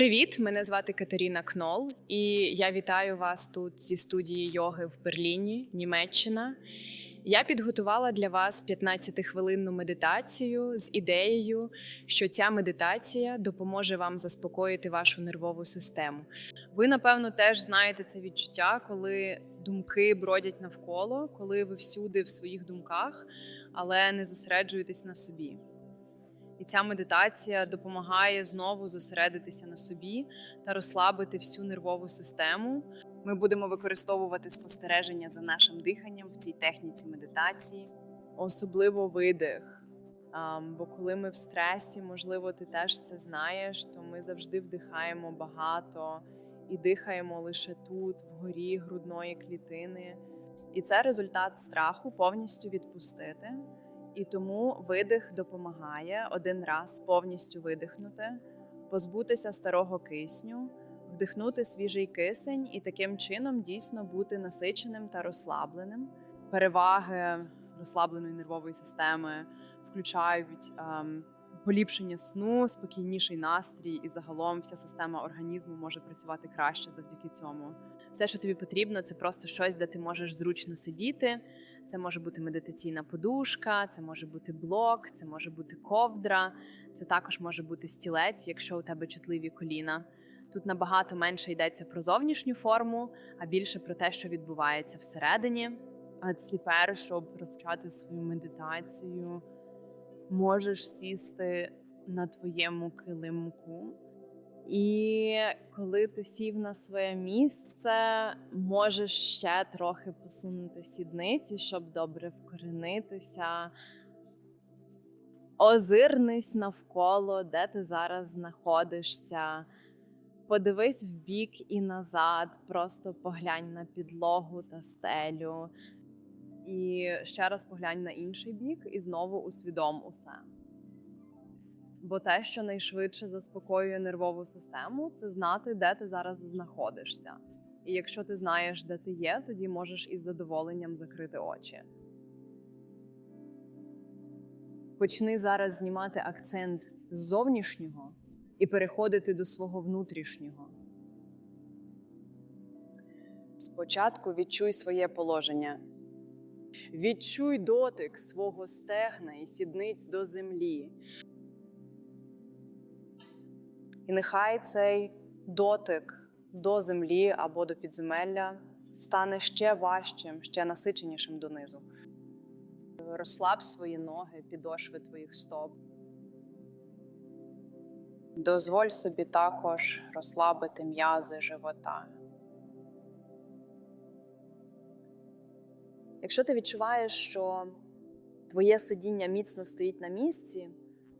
Привіт! Мене звати Катерина Кнол, і я вітаю вас тут зі студії йоги в Берліні, Німеччина. Я підготувала для вас 15-хвилинну медитацію з ідеєю, що ця медитація допоможе вам заспокоїти вашу нервову систему. Ви, напевно, теж знаєте це відчуття, коли думки бродять навколо, коли ви всюди в своїх думках, але не зосереджуєтесь на собі. І ця медитація допомагає знову зосередитися на собі та розслабити всю нервову систему. Ми будемо використовувати спостереження за нашим диханням в цій техніці медитації, особливо видих. Бо коли ми в стресі, можливо, ти теж це знаєш, то ми завжди вдихаємо багато і дихаємо лише тут, вгорі грудної клітини. І це результат страху повністю відпустити. І тому видих допомагає один раз повністю видихнути, позбутися старого кисню, вдихнути свіжий кисень і таким чином дійсно бути насиченим та розслабленим. Переваги розслабленої нервової системи включають ем, поліпшення сну, спокійніший настрій, і загалом вся система організму може працювати краще завдяки цьому. Все, що тобі потрібно, це просто щось, де ти можеш зручно сидіти. Це може бути медитаційна подушка, це може бути блок, це може бути ковдра, це також може бути стілець, якщо у тебе чутливі коліна. Тут набагато менше йдеться про зовнішню форму, а більше про те, що відбувається всередині. А тепер, щоб провчати свою медитацію, можеш сісти на твоєму килимку. І коли ти сів на своє місце, можеш ще трохи посунути сідниці, щоб добре вкоренитися. Озирнись навколо, де ти зараз знаходишся. Подивись в бік і назад, просто поглянь на підлогу та стелю. І ще раз поглянь на інший бік, і знову усвідом усе. Бо те, що найшвидше заспокоює нервову систему, це знати, де ти зараз знаходишся. І якщо ти знаєш, де ти є, тоді можеш із задоволенням закрити очі. Почни зараз знімати акцент з зовнішнього і переходити до свого внутрішнього. Спочатку відчуй своє положення. Відчуй дотик свого стегна і сідниць до землі. І нехай цей дотик до землі або до підземелля стане ще важчим, ще насиченішим донизу. Розслаб свої ноги, підошви твоїх стоп. Дозволь собі також розслабити м'язи живота. Якщо ти відчуваєш, що твоє сидіння міцно стоїть на місці,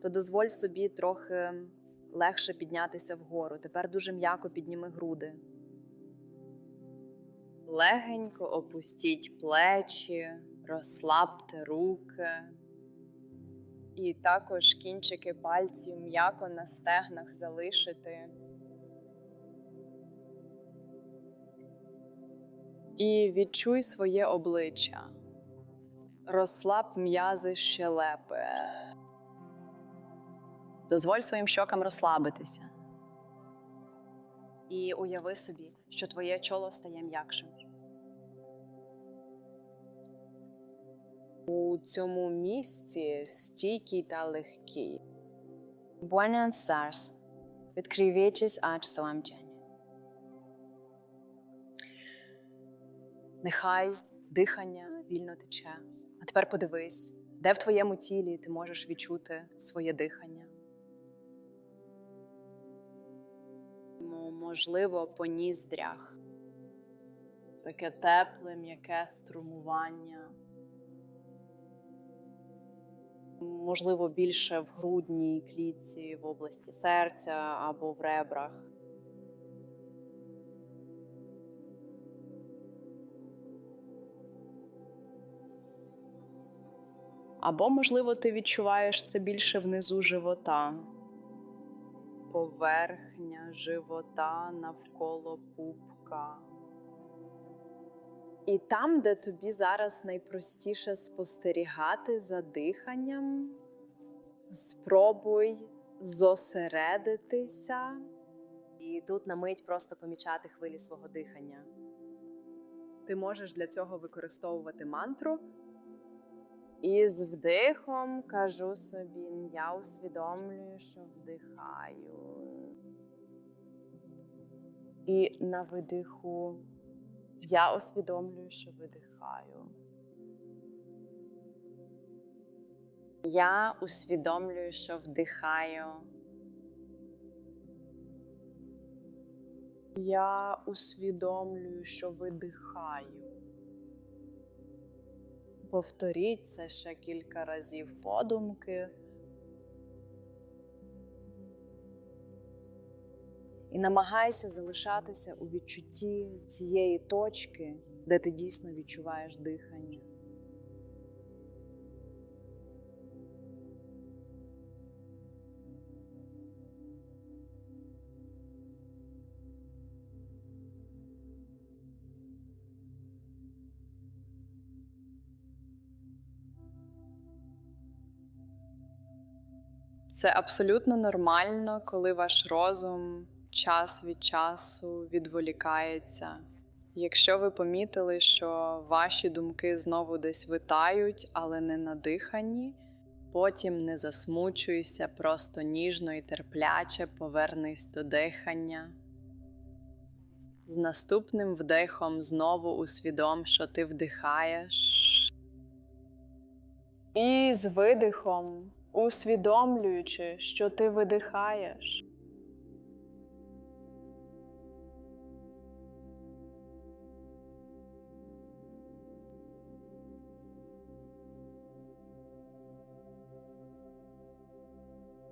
то дозволь собі трохи легше піднятися вгору. Тепер дуже м'яко підніми груди. Легенько опустіть плечі, розслабте руки. І також кінчики пальців м'яко на стегнах залишити. І відчуй своє обличчя. Розслаб м'язи щелепи. Дозволь своїм щокам розслабитися. І уяви собі, що твоє чоло стає м'якшим. У цьому місці стійкий та легкий. Buenos Aires. Відкривіть ач самчання. Нехай дихання вільно тече. А тепер подивись, де в твоєму тілі ти можеш відчути своє дихання. Можливо, по ніздрях. Таке тепле, м'яке струмування. Можливо, більше в грудній клітці, в області серця або в ребрах. Або, можливо, ти відчуваєш це більше внизу живота, поверхня живота навколо пупка. І там, де тобі зараз найпростіше спостерігати за диханням, спробуй зосередитися І тут на мить просто помічати хвилі свого дихання. Ти можеш для цього використовувати мантру. І з вдихом кажу собі, я усвідомлюю, що вдихаю. І на видиху я усвідомлюю, що видихаю. Я усвідомлюю, що вдихаю. Я усвідомлюю, що видихаю. Повторіть це ще кілька разів подумки. І намагайся залишатися у відчутті цієї точки, де ти дійсно відчуваєш дихання. Це абсолютно нормально, коли ваш розум час від часу відволікається. Якщо ви помітили, що ваші думки знову десь витають, але не надихані, потім не засмучуйся, просто ніжно і терпляче повернись до дихання. З наступним вдихом знову усвідом, що ти вдихаєш. І з видихом, усвідомлюючи, що ти видихаєш.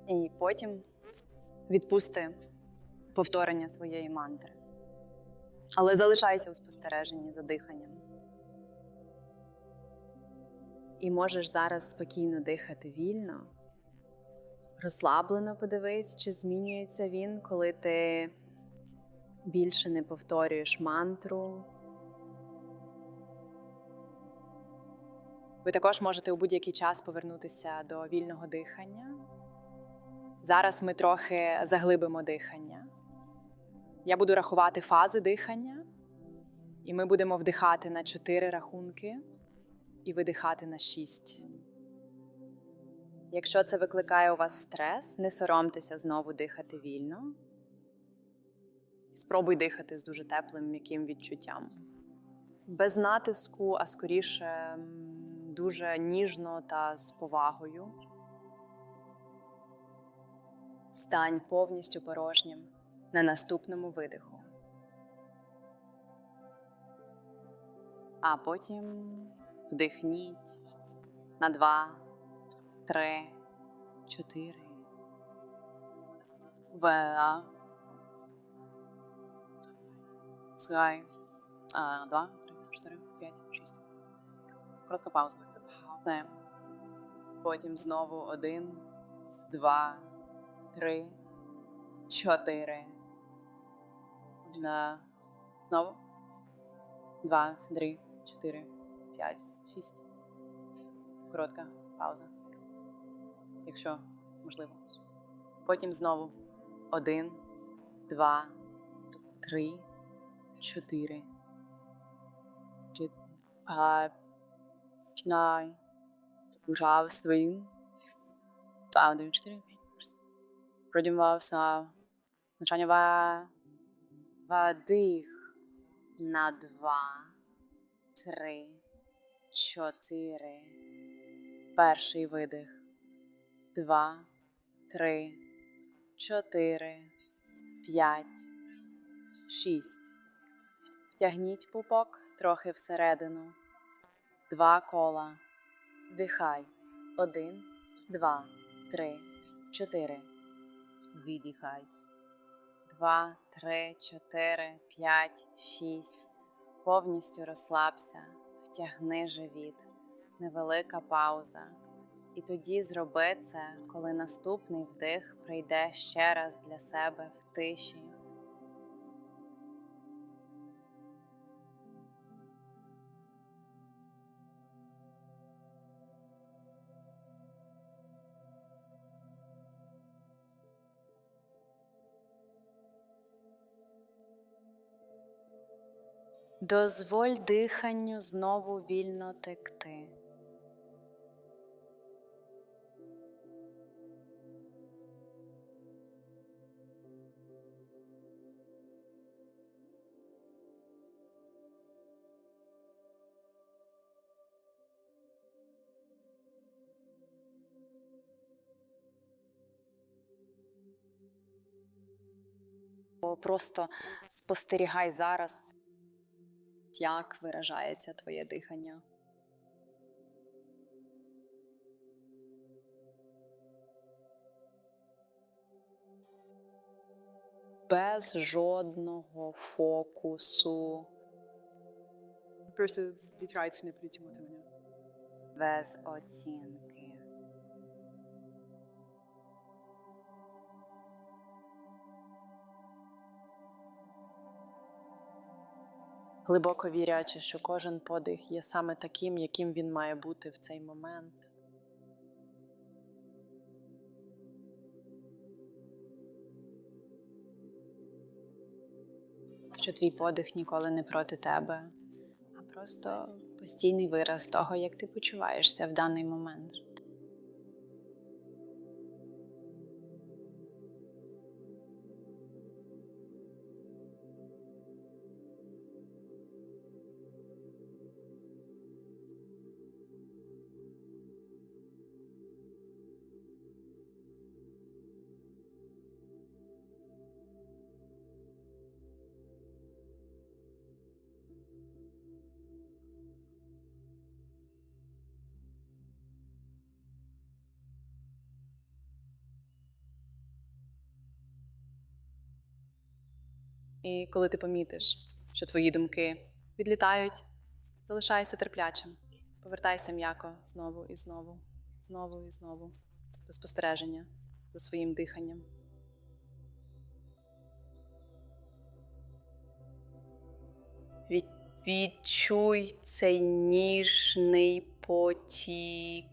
І потім відпусти повторення своєї мантри. Але залишайся у спостереженні за диханням. І можеш зараз спокійно дихати вільно, розслаблено подивись, чи змінюється він, коли ти більше не повторюєш мантру. Ви також можете у будь-який час повернутися до вільного дихання. Зараз ми трохи заглибимо дихання. Я буду рахувати фази дихання, і ми будемо вдихати на 4 рахунки і видихати на 6. Якщо це викликає у вас стрес, не соромтеся знову дихати вільно. Спробуй дихати з дуже теплим м'яким відчуттям. Без натиску, а скоріше дуже ніжно та з повагою. Стань повністю порожнім на наступному видиху. А потім вдихніть на два, три, чотири. Веа. Сгай. А, два, три, чотири, п'ять, шість. Коротка пауза. Це. Потім знову один, два, три, чотири. На. Знову. Два, три, чотири, шість. Коротка пауза. Якщо можливо. Потім знову. Один, два, три, чотири. Починай. Грав своїм. А, один, чотири, п'ять. Продімався. Навчання ва. Вдих на два, три, чотири. Перший видих. Два, три, чотири, п'ять, шість. Втягніть пупок трохи всередину. Два кола. Дихай. Один, два, три, чотири. Видихай. Два, три, чотири, п'ять, шість. Повністю розслабся, втягни живіт, невелика пауза. І тоді зроби це, коли наступний вдих прийде ще раз для себе в тиші. Дозволь диханню знову вільно текти. Просто спостерігай зараз, як виражається твоє дихання. Без жодного фокусу, Просто відкривається не притягнути мене. без оцінки. Глибоко вірячи, що кожен подих є саме таким, яким він має бути в цей момент. Що твій подих ніколи не проти тебе, а просто постійний вираз того, як ти почуваєшся в даний момент. І коли ти помітиш, що твої думки відлітають, залишайся терплячим, повертайся м'яко знову і знову, знову і знову до спостереження за своїм диханням. Відчуй цей ніжний потік.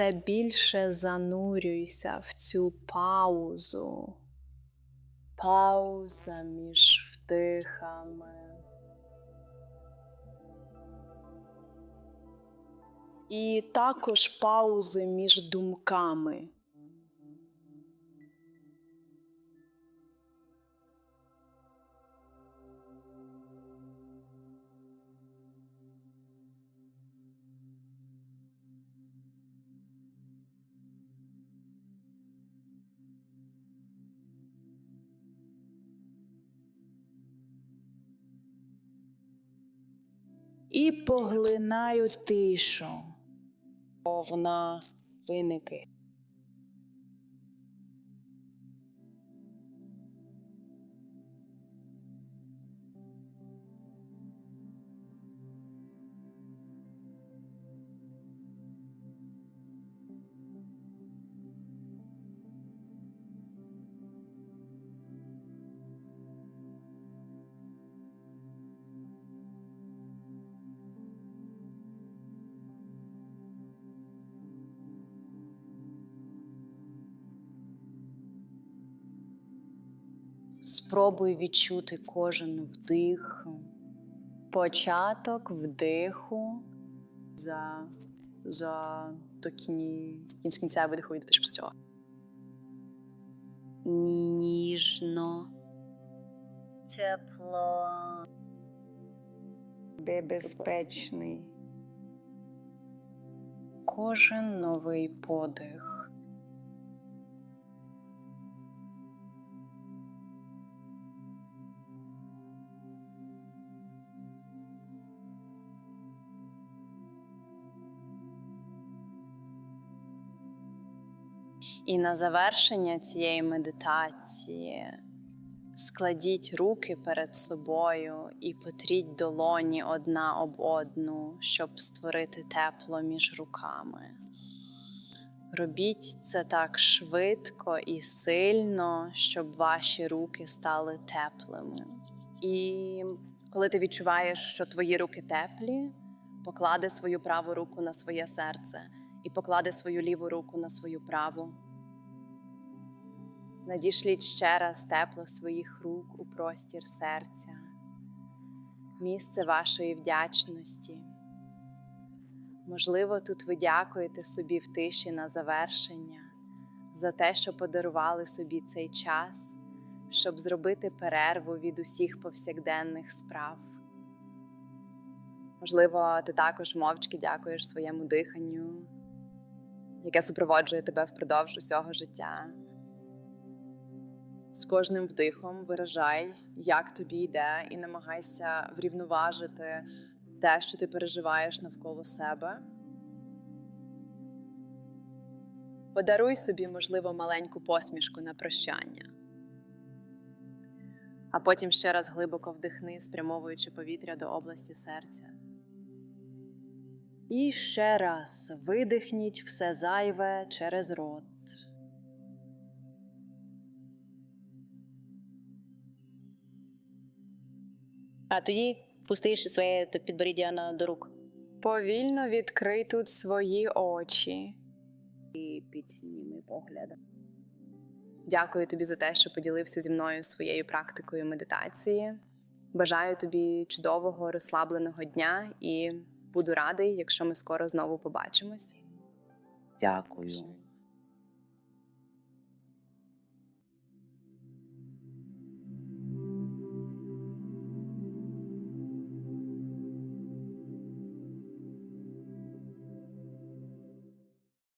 Все більше занурюйся в цю паузу. Пауза між вдихами. І також паузи між думками. І поглинаю тишу. повна вона Спробуй відчути кожен вдих, початок вдиху за, за до кінці, кінць кінця видиху віддати після цього. Ніжно, тепло, Безпечний. кожен новий подих. І на завершення цієї медитації складіть руки перед собою і потріть долоні одна об одну, щоб створити тепло між руками. Робіть це так швидко і сильно, щоб ваші руки стали теплими. І коли ти відчуваєш, що твої руки теплі, поклади свою праву руку на своє серце і поклади свою ліву руку на свою праву. Надішліть ще раз тепло своїх рук у простір серця, місце вашої вдячності. Можливо, тут ви дякуєте собі в тиші на завершення за те, що подарували собі цей час, щоб зробити перерву від усіх повсякденних справ. Можливо, ти також мовчки дякуєш своєму диханню, яке супроводжує тебе впродовж усього життя. З кожним вдихом виражай, як тобі йде, і намагайся врівноважити те, що ти переживаєш навколо себе. Подаруй собі, можливо, маленьку посмішку на прощання. А потім ще раз глибоко вдихни, спрямовуючи повітря до області серця. І ще раз видихніть все зайве через рот. А тоді пустиш своє підборіддя на до рук. Повільно відкрий тут свої очі. І підніми погляд. Дякую тобі за те, що поділився зі мною своєю практикою медитації. Бажаю тобі чудового, розслабленого дня і буду радий, якщо ми скоро знову побачимось. Дякую.